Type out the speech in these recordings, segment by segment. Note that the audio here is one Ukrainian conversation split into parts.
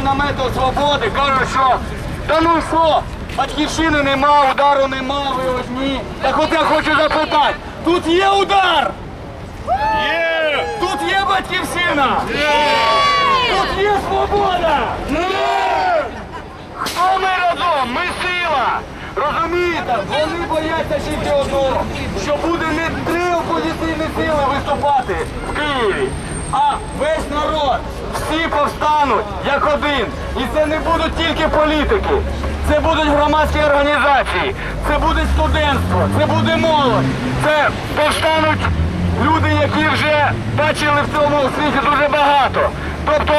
біля намету свободи, кажуть, що та ну що, батьківщини нема, удару нема, ви одні. Так от я хочу запитати, тут є удар? Є! Тут є батьківщина? Тут є свобода? Хто ми разом? Ми сила! Розумієте? Вони бояться тільки одного, що буде не три опозиційні сили виступати в Києві, а весь народ. Всі повстануть як один. І це не будуть тільки політики. Це будуть громадські організації, це буде студентство, це буде молодь, це повстануть люди, які вже бачили в цьому світі дуже багато. Тобто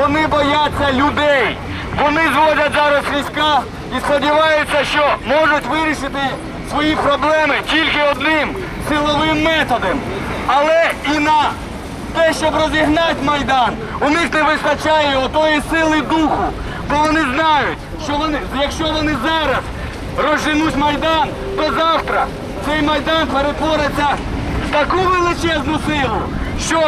вони бояться людей. Вони зводять зараз війська і сподіваються, що можуть вирішити свої проблеми тільки одним силовим методом. Але і на те, щоб розігнати Майдан, у них не вистачає отої сили духу. Бо вони знають, що вони, якщо вони зараз розженуть Майдан, то завтра цей Майдан перетвориться в таку величезну силу, що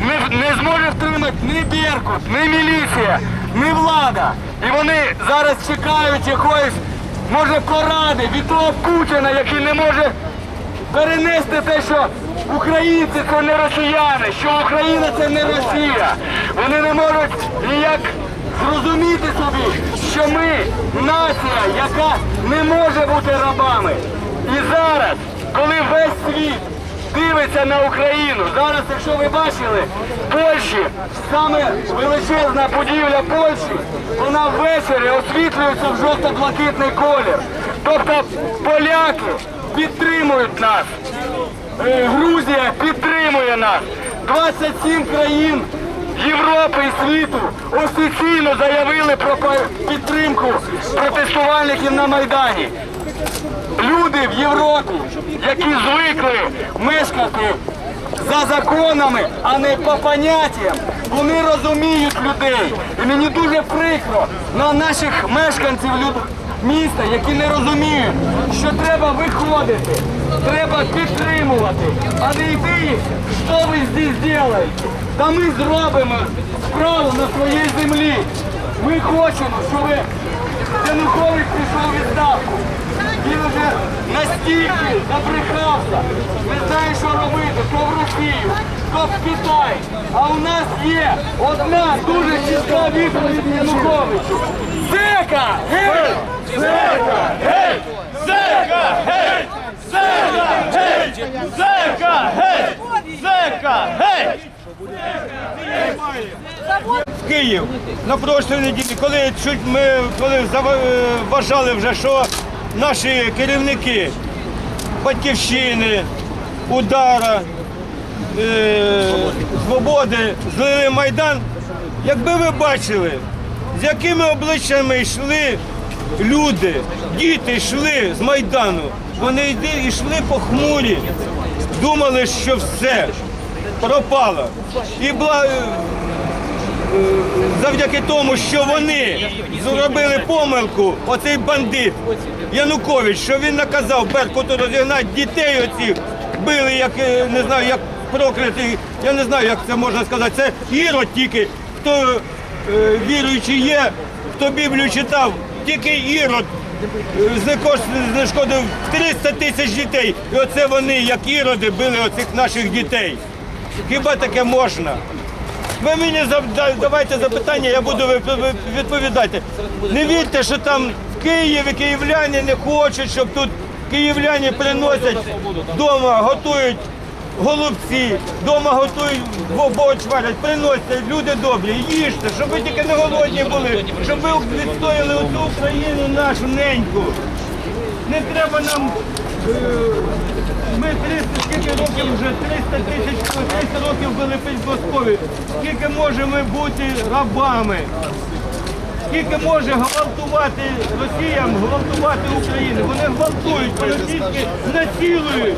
не, не зможе втримати ні Беркут, ні міліція, ні влада. І вони зараз чекають якоїсь, може, поради від того Путіна, який не може перенести те, що українці це не росіяни, що Україна це не Росія. Вони не можуть ніяк зрозуміти собі, що ми нація, яка не може бути рабами. І зараз, коли весь світ дивиться на Україну, зараз, якщо ви бачили, Польщі саме величезна будівля Польщі, вона ввечері освітлюється в жовто-блакитний колір. Тобто поляки підтримують нас. Е, Грузія підтримує нас. 27 країн Європи і світу офіційно заявили про підтримку протестувальників на Майдані. Люди в Європі, які звикли мешкати за законами, а не по поняттям, вони розуміють людей. І мені дуже прикро на наших мешканців люд- міста, які не розуміють, що треба виходити, треба підтримувати, а не йти, що ви здесь делаете. Та ми зробимо справу на своїй землі. Ми хочемо, щоб Янукович пішов відставку. Він вже настільки забрехався, не знає, що робити, то в Росію, то в Китай. А у нас є одна дуже чітка відповідь Януковичу. Зека! Гей! Зека! Гей! Зека, геть! Зека, геть! Зека, геть! Зека, геть! В Київ на прошлій неділі, коли чуть ми коли е, вважали вже, що наші керівники батьківщини, удара, е, свободи злили Майдан, якби ви бачили, з якими обличчями йшли люди, діти йшли з Майдану, вони йди- йшли похмурі, думали, що все пропало. І бла- завдяки тому, що вони зробили помилку, оцей бандит Янукович, що він наказав Беркуту розігнати дітей оцих, били, як е, не знаю, як проклятий, я не знаю, як це можна сказати. Це ірод тільки, хто е, віруючий є, хто Біблію читав, тільки ірод. е, Знешкодив 300 тисяч дітей. І оце вони, як іроди, били оцих наших дітей. Хіба таке можна? Ви мені давайте запитання, я буду відповідати. Не вірте, що там в Києві київляні не хочуть, щоб тут київляні приносять вдома, готують голубці, вдома готують борщ варять, приносять, люди добрі, їжте, щоб ви тільки не голодні були, щоб ви відстояли оцю Україну нашу неньку. Не треба нам. е, Ми 300, скільки років вже, 300 тисяч, 300 років були підбоскові. Скільки можемо бути рабами? Скільки може гвалтувати Росіям, гвалтувати Україну? Вони гвалтують, по-російськи насилують.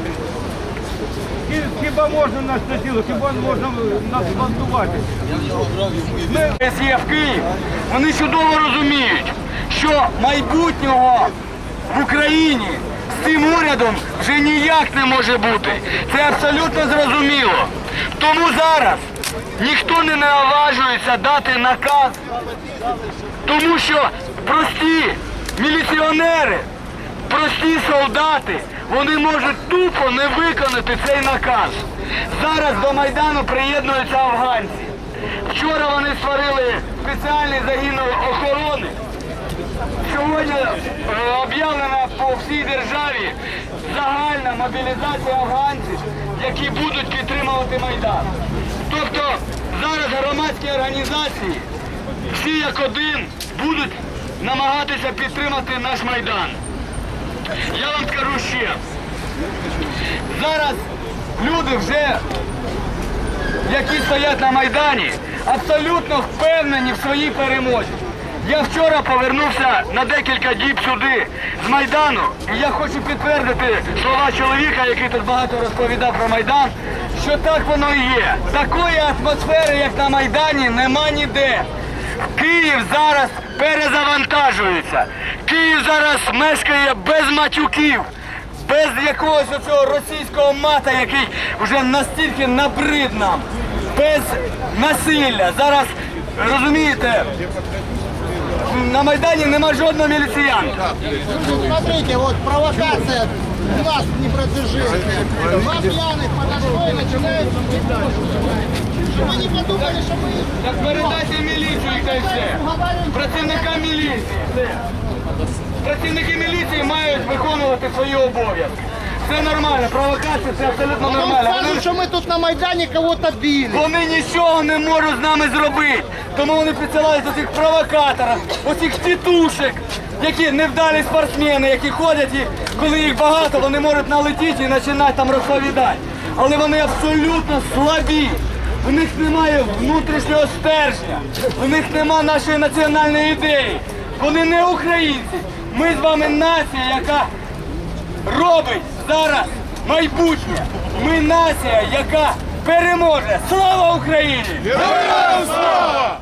Хі- Хіба можна нас насилувати, хіба можна нас гвалтувати? Ми в Київ, вони чудово розуміють, що майбутнього в Україні з цим урядом вже ніяк не може бути. Це абсолютно зрозуміло. Тому зараз ніхто не наважується дати наказ, тому що прості міліціонери, прості солдати, вони можуть тупо не виконати цей наказ. Зараз до Майдану приєднуються афганці. Вчора вони створили спеціальний загін охорони. Сьогодні е, об'явлена по всій державі загальна мобілізація афганців, які будуть підтримувати Майдан. Тобто зараз громадські організації, всі як один, будуть намагатися підтримати наш Майдан. Я вам скажу ще. Зараз люди вже які стоять на Майдані, абсолютно впевнені в своїй перемозі. Я вчора повернувся на декілька діб сюди з Майдану, і я хочу підтвердити слова чоловіка, який тут багато розповідав про Майдан, що так воно і є. Такої атмосфери, як на Майдані, нема ніде. Київ зараз перезавантажується. Київ зараз мешкає без матюків без якогось оцього російського мата, який вже настільки набрид нам, без насилля. Зараз розумієте, на Майдані нема жодного міліціянта. Смотрите, вот провокация глаз не продержите. Два пьяных подошло и начинается Чтобы вы не подумали, что мы Так передайте міліцію і та й все. Працівника міліції. Працівники міліції мають виконувати свої обов'язки. Це нормально, провокація це абсолютно нормально. Вони что мы тут на Майдане кого-то били. Вони нічого не можуть з нами зробити. Тому вони присилають до цих провокаторів, оцих тітушек, які невдалі спортсмени, які ходять і коли їх багато, вони можуть налетіти і починати там розповідати. Але вони абсолютно слабі. У них немає внутрішнього стержня, у них немає нашої національної ідеї. Вони не українці. Ми з вами нація, яка робить зараз майбутнє. Ми нація, яка переможе. Слава Україні! Зека!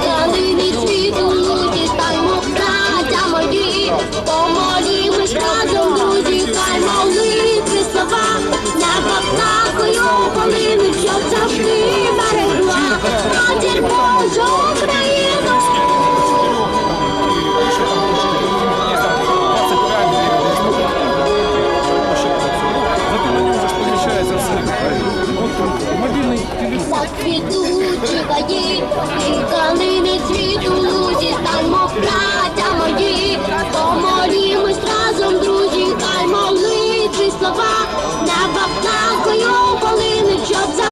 квітучі гаї, і калини цвіту лузі, стан мов